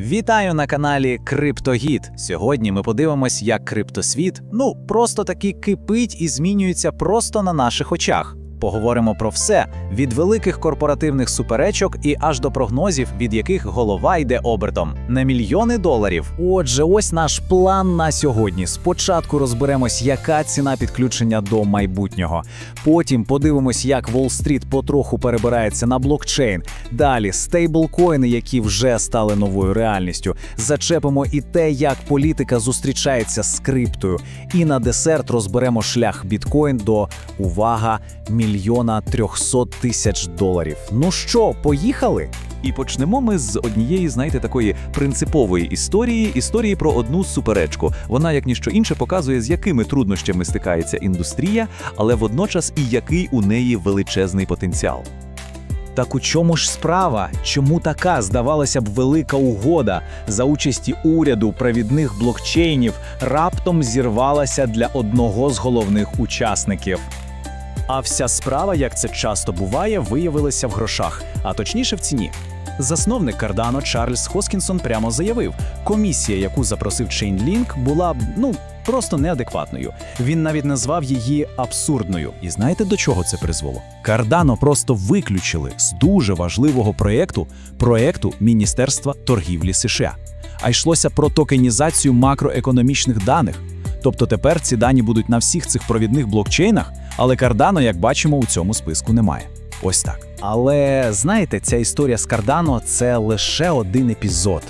Вітаю на каналі Криптогід. Сьогодні ми подивимось, як криптосвіт ну просто таки кипить і змінюється просто на наших очах. Поговоримо про все від великих корпоративних суперечок і аж до прогнозів, від яких голова йде обертом на мільйони доларів. Отже, ось наш план на сьогодні. Спочатку розберемось, яка ціна підключення до майбутнього. Потім подивимось, як Уолл-стріт потроху перебирається на блокчейн. Далі стейблкоїни, які вже стали новою реальністю. Зачепимо і те, як політика зустрічається з криптою. І на десерт розберемо шлях біткоін до увага мільйона трьохсот тисяч доларів. Ну що, поїхали? І почнемо ми з однієї, знаєте, такої принципової історії історії про одну суперечку. Вона, як ніщо інше, показує, з якими труднощами стикається індустрія, але водночас і який у неї величезний потенціал. Так у чому ж справа? Чому така, здавалося б, велика угода за участі уряду провідних блокчейнів раптом зірвалася для одного з головних учасників? А вся справа, як це часто буває, виявилася в грошах, а точніше в ціні. Засновник Cardano Чарльз Хоскінсон прямо заявив, комісія, яку запросив Chainlink, була ну просто неадекватною. Він навіть назвав її абсурдною. І знаєте до чого це призвело? Cardano просто виключили з дуже важливого проєкту проєкту Міністерства торгівлі США. А йшлося про токенізацію макроекономічних даних. Тобто тепер ці дані будуть на всіх цих провідних блокчейнах, але Cardano, як бачимо, у цьому списку немає. Ось так. Але знаєте, ця історія з Cardano – це лише один епізод.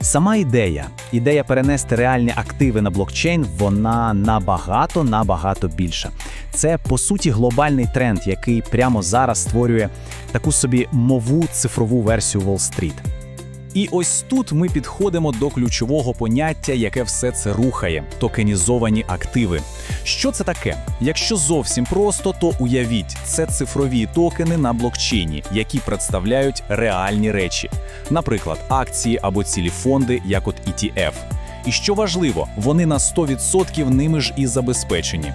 Сама ідея, ідея перенести реальні активи на блокчейн, вона набагато набагато більша. Це по суті глобальний тренд, який прямо зараз створює таку собі мову цифрову версію Wall-Street. І ось тут ми підходимо до ключового поняття, яке все це рухає токенізовані активи. Що це таке? Якщо зовсім просто, то уявіть, це цифрові токени на блокчейні, які представляють реальні речі, наприклад, акції або цілі фонди, як от ETF. І що важливо, вони на 100% ними ж і забезпечені.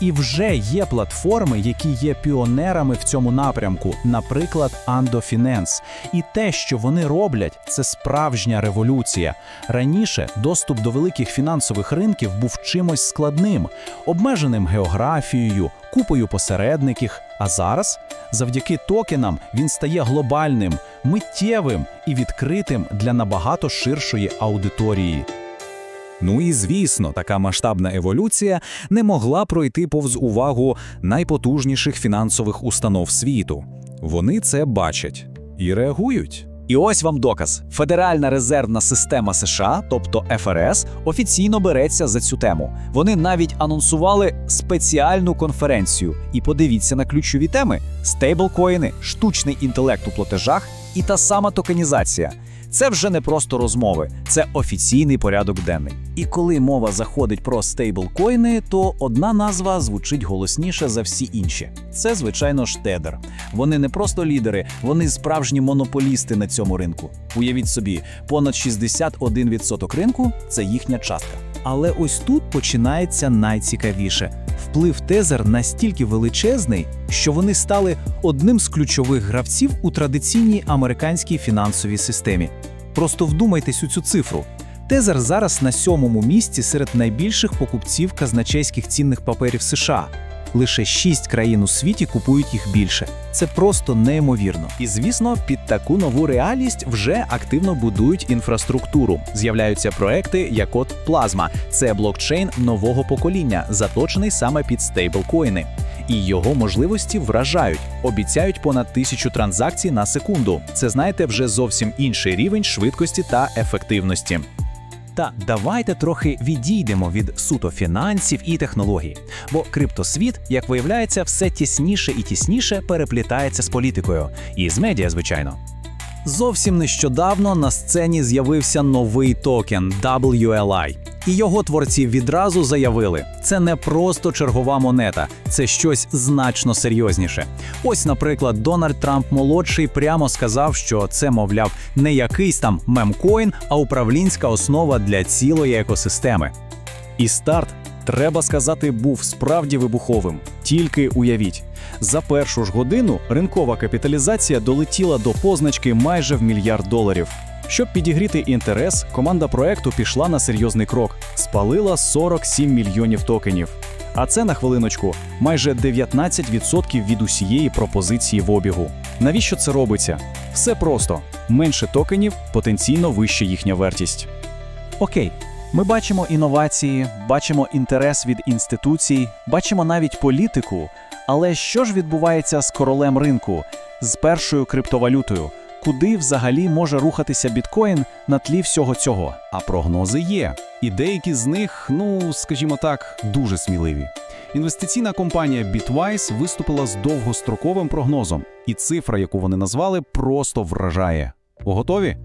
І вже є платформи, які є піонерами в цьому напрямку, наприклад, Ando Finance. І те, що вони роблять, це справжня революція. Раніше доступ до великих фінансових ринків був чимось складним, обмеженим географією, купою посередників. А зараз, завдяки токенам, він стає глобальним, миттєвим і відкритим для набагато ширшої аудиторії. Ну і звісно, така масштабна еволюція не могла пройти повз увагу найпотужніших фінансових установ світу. Вони це бачать і реагують. І ось вам доказ: Федеральна резервна система США, тобто ФРС, офіційно береться за цю тему. Вони навіть анонсували спеціальну конференцію. І подивіться на ключові теми: стейблкоїни, штучний інтелект у платежах і та сама токенізація. Це вже не просто розмови, це офіційний порядок денний. І коли мова заходить про стейблкоїни, то одна назва звучить голосніше за всі інші. Це, звичайно ж, тедер. Вони не просто лідери, вони справжні монополісти на цьому ринку. Уявіть собі, понад 61% ринку це їхня частка. Але ось тут починається найцікавіше. Вплив тезер настільки величезний, що вони стали одним з ключових гравців у традиційній американській фінансовій системі. Просто вдумайтесь у цю цифру. Тезер зараз на сьомому місці серед найбільших покупців казначейських цінних паперів США. Лише шість країн у світі купують їх більше. Це просто неймовірно. І звісно, під таку нову реальність вже активно будують інфраструктуру. З'являються проекти, як от Плазма. Це блокчейн нового покоління, заточений саме під стейблкоїни. І його можливості вражають, обіцяють понад тисячу транзакцій на секунду. Це знаєте, вже зовсім інший рівень швидкості та ефективності. Та давайте трохи відійдемо від суто фінансів і технологій. Бо криптосвіт, як виявляється, все тісніше і тісніше переплітається з політикою і з медіа, звичайно. Зовсім нещодавно на сцені з'явився новий токен WLI. І його творці відразу заявили, це не просто чергова монета, це щось значно серйозніше. Ось, наприклад, Дональд Трамп молодший прямо сказав, що це, мовляв, не якийсь там мемкоін, а управлінська основа для цілої екосистеми. І старт, треба сказати, був справді вибуховим. Тільки уявіть, за першу ж годину ринкова капіталізація долетіла до позначки майже в мільярд доларів. Щоб підігріти інтерес, команда проекту пішла на серйозний крок, спалила 47 мільйонів токенів. А це на хвилиночку майже 19% від усієї пропозиції в обігу. Навіщо це робиться? Все просто: менше токенів, потенційно вища їхня вартість. Окей, ми бачимо інновації, бачимо інтерес від інституцій, бачимо навіть політику. Але що ж відбувається з королем ринку, з першою криптовалютою? Куди взагалі може рухатися біткоін на тлі всього цього? А прогнози є. І деякі з них, ну скажімо так, дуже сміливі. Інвестиційна компанія Bitwise виступила з довгостроковим прогнозом, і цифра, яку вони назвали, просто вражає. Готові?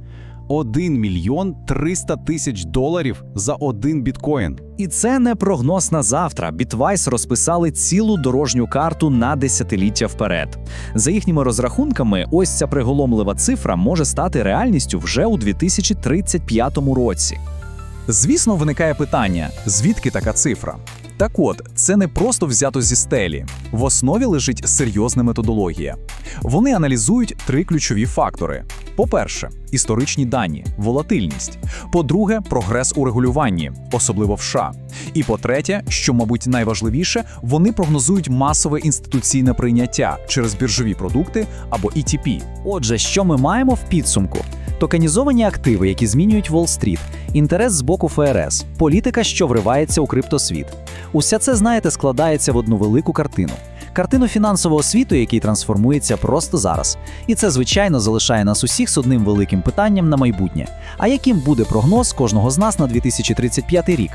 1 мільйон 300 тисяч доларів за один біткоін. І це не прогноз на завтра. Bitwise розписали цілу дорожню карту на десятиліття вперед. За їхніми розрахунками, ось ця приголомлива цифра може стати реальністю вже у 2035 році. Звісно, виникає питання: звідки така цифра? Так от, це не просто взято зі стелі. В основі лежить серйозна методологія. Вони аналізують три ключові фактори: по-перше, історичні дані, волатильність. По-друге, прогрес у регулюванні, особливо в США. І по-третє, що, мабуть, найважливіше, вони прогнозують масове інституційне прийняття через біржові продукти або ETP. Отже, що ми маємо в підсумку? Токенізовані активи, які змінюють Уолл-стріт, інтерес з боку ФРС, політика, що вривається у криптосвіт. Усе це, знаєте, складається в одну велику картину. Картину фінансового світу, який трансформується просто зараз. І це, звичайно, залишає нас усіх з одним великим питанням на майбутнє. А яким буде прогноз кожного з нас на 2035 рік?